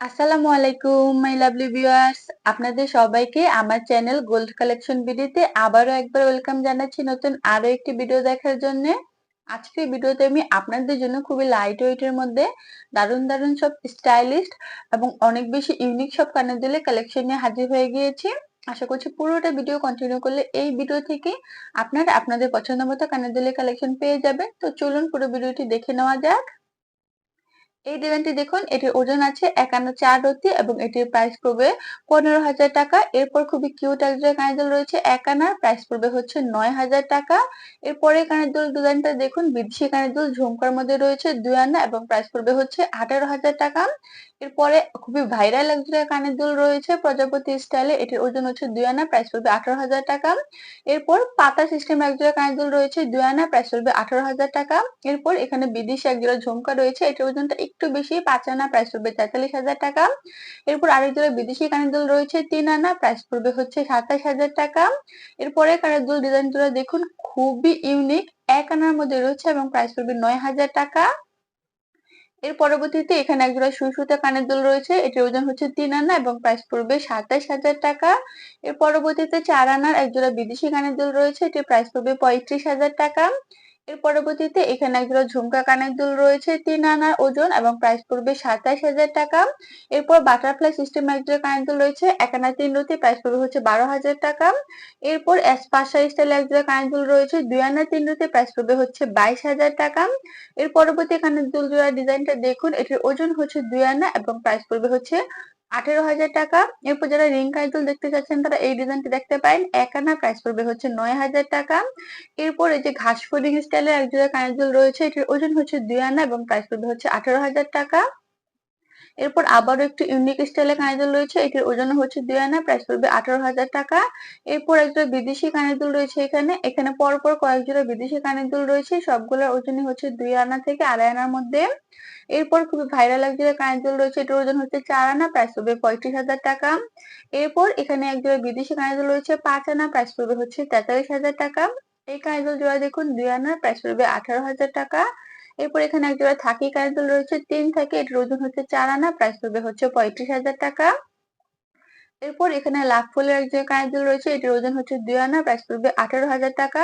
আসসালামু আলাইকুম my lovely viewers আপনাদের সবাইকে আমার চ্যানেল গোল্ড কালেকশন ভিডিওতে আবারও একবার ওয়েলকাম জানাচ্ছি নতুন আরও একটি ভিডিও দেখার জন্য। আজকে ভিডিওতে আমি আপনাদের জন্য খুবই লাইট ওয়েটের মধ্যে দারুণ দারুণ সব স্টাইলিস্ট এবং অনেক বেশি ইউনিক সব কানের দুলের কালেকশন নিয়ে হাজির হয়ে গিয়েছি। আশা করছি পুরোটা ভিডিও কন্টিনিউ করলে এই ভিডিও থেকে আপনারা আপনাদের পছন্দ মতো কানের দুলের কালেকশন পেয়ে যাবেন। তো চলুন পুরো ভিডিওটি দেখে নেওয়া যাক। এই ডিজাইনটি দেখুন, এটির ওজন আছে একান্ন চার রতি এবং এটির প্রাইস পড়বে পনেরো হাজার টাকা। এরপর খুবই কিউট একজন কানের রয়েছে, এক আনার প্রাইস পড়বে হচ্ছে নয় হাজার টাকা। এরপরে কানের দুল ডিজাইনটা দেখুন, বিদেশি কানের দুল ঝুমকার মধ্যে রয়েছে দুই আনা এবং প্রাইস পড়বে হচ্ছে আঠারো হাজার টাকা। এরপরে খুবই ভাইরাল একজোড়া কানের দুল রয়েছে, প্রজাপতি স্টাইলে এটির ওজন হচ্ছে দুই আনা প্রাইস পড়বে আঠারো হাজার টাকা। এরপর পাতা সিস্টেম একজোড়া কানের দুল রয়েছে, দুই আনা প্রাইস পড়বে আঠারো হাজার টাকা। এরপর এখানে বিদেশি একজোড়া ঝুমকা রয়েছে, এটির ওজনটা একটু বেশি, পাঁচ আনা প্রাইস পড়বে তেতাল্লিশ হাজার টাকা। এরপর আরেক জোড়া বিদেশি কানের দুল রয়েছে তিন আনা প্রাইস পড়বে হচ্ছে সাতাশ হাজার টাকা। এরপরে কানের দুল ডিজাইন জোড়া দেখুন, খুবই ইউনিক এক আনার মধ্যে রয়েছে এবং প্রাইস পড়বে নয় হাজার টাকা। এর পরবর্তীতে এখানে একজোড়া সুই সুতা কানের দুল রয়েছে, এটির ওজন হচ্ছে তিন আনা এবং প্রাইস পড়বে সাতাশ হাজার টাকা। এর পরবর্তীতে চার আনার একজোড়া বিদেশি কানের দুল রয়েছে, এটির প্রাইস পড়বে পঁয়ত্রিশ হাজার টাকা। এর পরবর্তীতে এখানে একজোড়া ঝুমকা কানের দুল রয়েছে, তিন আনার ওজন এবং প্রাইস পড়বে সাতাশ হাজার টাকা। এরপর বাটারফ্লাই সিস্টেম একজোড়া কানের দুল রয়েছে, এক আনা তিন রতি প্রাইস পড়বে হচ্ছে বারো হাজার টাকা। এরপর এসপাশা স্টাইল একজোড়া কানের দুল রয়েছে, দুই আনা তিন রতি প্রাইস পড়বে হচ্ছে বাইশ হাজার টাকা। এর পরবর্তী কানের দুল জোড়া ডিজাইনটা দেখুন, এটির ওজন হচ্ছে দুই আনা এবং প্রাইস পড়বে হচ্ছে আঠেরো হাজার টাকা। এরপর যারা রিং কাইজল দেখতে চাচ্ছেন, তারা এই ডিজাইনটি দেখতে পারেন। এক আনা প্রাইস পড়বে হচ্ছে নয় হাজার টাকা। এরপর এই যে ঘাস ফুডিং স্টাইলের একজোড়া জোড়া কাজল রয়েছে, এটির ওজন হচ্ছে দুই আনা এবং প্রাইস পড়বে হচ্ছে আঠেরো হাজার টাকা। এরপর আবারও একটু ইউনিক স্টাইলের কানের রয়েছে, এটির ওজন হচ্ছে দুই আনা প্রাইস পড়বে আঠারো হাজার টাকা। এরপর একজোড়া বিদেশি কানের দুল রয়েছে এখানে এখানে পরপর কয়েক জোড়া বিদেশি কানের দুল রয়েছে, সবগুলোর ওজনই হচ্ছে দুই আনা থেকে আড়াই আনার মধ্যে। এরপর খুবই ভাইরাল একজোড়া কানের দুল রয়েছে, এটির ওজন হচ্ছে চার আনা প্রাইস পড়বে পঁয়ত্রিশ হাজার টাকা। এরপর এখানে একজোড়া বিদেশি কানের দুল রয়েছে, পাঁচ আনা প্রাইস পড়বে হচ্ছে তেতাল্লিশ হাজার টাকা। এই কানের দুল জোড়া দেখুন, দুই আনা প্রাইস পড়বে আঠারো হাজার টাকা। এরপর এখানে এক জোড়া থাকি দুল রয়েছে, তিন থেকে এটির ওজন হচ্ছে চার আনা প্রাইস পড়বে হচ্ছে পঁয়ত্রিশ হাজার টাকা। এরপর এখানে লাখ ফুলের জোড়া কানের দুল রয়েছে, এটির ওজন হচ্ছে দুই আনা প্রাইস পড়বে আঠারো হাজার টাকা।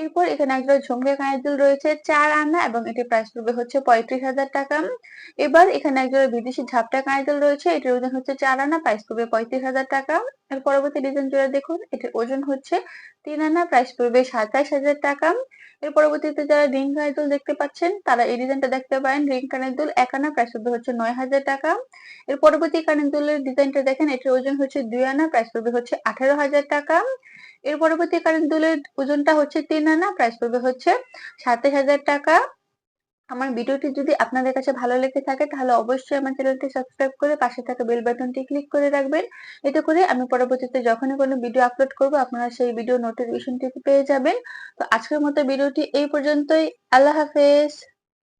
এরপর এখানে এক জোড়া ঝুমকে কানের দুল রয়েছে, চার আনা এবং এটির প্রাইস পড়বে হচ্ছে পঁয়ত্রিশ হাজার টাকা। এবার এখানে এক জোড়া বিদেশি ঝাপটা কানের দুল রয়েছে, এটির ওজন হচ্ছে চার আনা প্রাইস পড়বে পঁয়ত্রিশ হাজার টাকা। এর পরবর্তী ডিজাইন জোড়া দেখুন, এটির ওজন হচ্ছে তিন আনা প্রাইস পড়বে সাতাশ হাজার টাকা। এর পরবর্তীতে যারা রিং কানের দুল দেখতে পাচ্ছেন, তারা এই ডিজাইনটা দেখতে পারেন। রিং কানের দুল এক আনা প্রাইস পড়বে হচ্ছে নয় হাজার টাকা। এর পরবর্তী কানের দুলের ডিজাইনটা দেখেন, এটির ওজন হচ্ছে দুই আনা প্রাইস পড়বে হচ্ছে আঠারো হাজার টাকা। এর পরবর্তী কারেন্ট দুলের ওজনটা হচ্ছে তিন আনা প্রাইস পড়বে হচ্ছে সাতাশ হাজার টাকা। আমার ভিডিওটি যদি আপনাদের কাছে ভালো লেগে থাকে, তাহলে অবশ্যই আমার চ্যানেলটি সাবস্ক্রাইব করে পাশে থাকা বেল বাটনটি ক্লিক করে রাখবেন। এতে করে আমি পরবর্তীতে যখনই কোনো ভিডিও আপলোড করব, আপনারা সেই ভিডিও নোটিফিকেশনটি পেয়ে যাবেন। তো আজকের মতো ভিডিওটি এই পর্যন্তই। আল্লাহ হাফেজ।